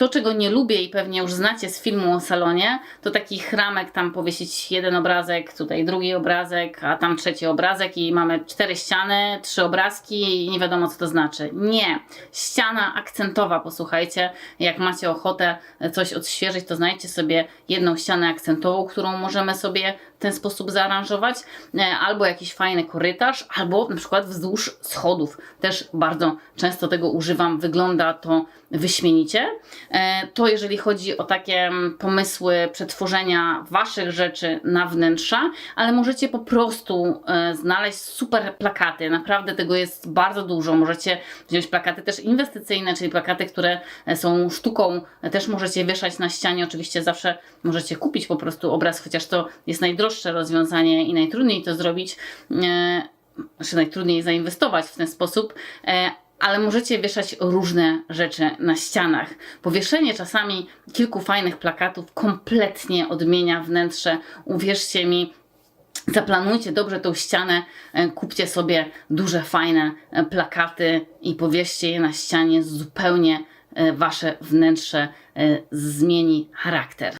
To, czego nie lubię i pewnie już znacie z filmu o salonie, to takich ramek tam powiesić jeden obrazek, tutaj drugi obrazek, a tam trzeci obrazek i mamy cztery ściany, trzy obrazki i nie wiadomo co to znaczy. Nie. Ściana akcentowa, posłuchajcie, jak macie ochotę coś odświeżyć, to znajdźcie sobie jedną ścianę akcentową, którą możemy sobie w ten sposób zaaranżować, e, albo jakiś fajny korytarz, albo na przykład wzdłuż schodów. Też bardzo często tego używam, wygląda to wyśmienicie. E, To jeżeli chodzi o takie mm, pomysły przetworzenia waszych rzeczy na wnętrza, ale możecie po prostu e, znaleźć super plakaty. Naprawdę tego jest bardzo dużo. Możecie wziąć plakaty też inwestycyjne, czyli plakaty, które e, są sztuką, też możecie wieszać na ścianie. Oczywiście zawsze możecie kupić po prostu obraz, chociaż to jest najdroższe rozwiązanie i najtrudniej to zrobić. Znaczy najtrudniej zainwestować w ten sposób, ale możecie wieszać różne rzeczy na ścianach. Powieszenie czasami kilku fajnych plakatów kompletnie odmienia wnętrze. Uwierzcie mi, Zaplanujcie dobrze tą ścianę, e, kupcie sobie duże, fajne e, plakaty i powieście je na ścianie. Zupełnie e, wasze wnętrze zmieni charakter.